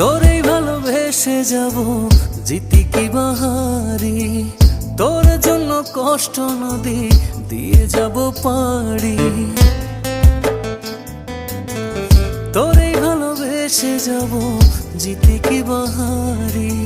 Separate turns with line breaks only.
তোরেই ভালোবেসে যাব জিতি কি বাহারি। তোর জন্য কষ্ট নদী দিয়ে যাব পারি তোরেই ভালোবেসে যাব জিতি কি বাহারি।